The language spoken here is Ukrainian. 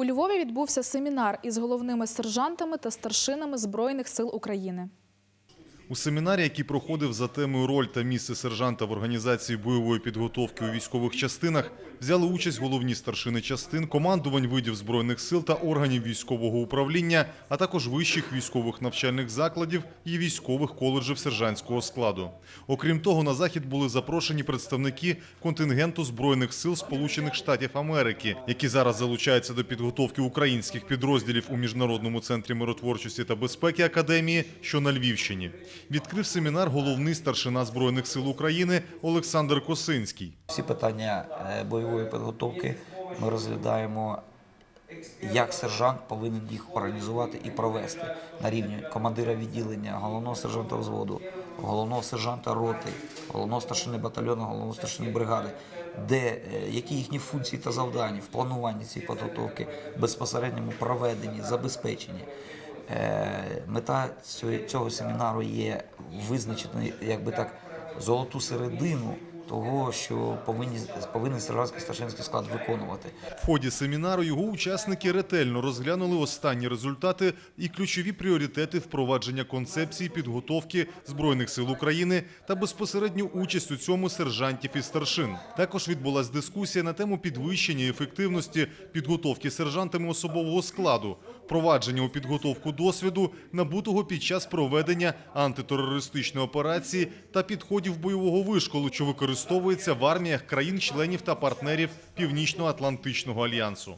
У Львові відбувся семінар із головними сержантами та старшинами Збройних сил України. У семінарі, який проходив за темою роль та місце сержанта в організації бойової підготовки у військових частинах, взяли участь головні старшини частин, командувань видів збройних сил та органів військового управління, а також вищих військових навчальних закладів і військових коледжів сержантського складу. Окрім того, на захід були запрошені представники контингенту збройних сил Сполучених Штатів Америки, які зараз залучаються до підготовки українських підрозділів у міжнародному центрі миротворчості та безпеки Академії, що на Львівщині. Відкрив семінар головний старшина збройних сил України Олександр Косинський. Всі питання е, бойової підготовки ми розглядаємо, як сержант повинен їх організувати і провести на рівні командира відділення, головного сержанта взводу, головного сержанта роти, головного старшини батальйону, головного старшини бригади, де е, які їхні функції та завдання в плануванні цієї підготовки, безпосередньому проведенні, забезпеченні. Е, Мета цього- семінару є визначити, якби так, золоту середину того, що повинні повинен сержантський старшинський склад виконувати. В ході семінару його учасники ретельно розглянули останні результати і ключові пріоритети впровадження концепції підготовки збройних сил України та безпосередню участь у цьому сержантів і старшин. Також відбулась дискусія на тему підвищення ефективності підготовки сержантами особового складу, впровадження у підготовку досвіду, набутого під час проведення антитерористичної операції та підходів бойового вишколу, що використовується в арміях країн-членів та партнерів Північно-Атлантичного альянсу.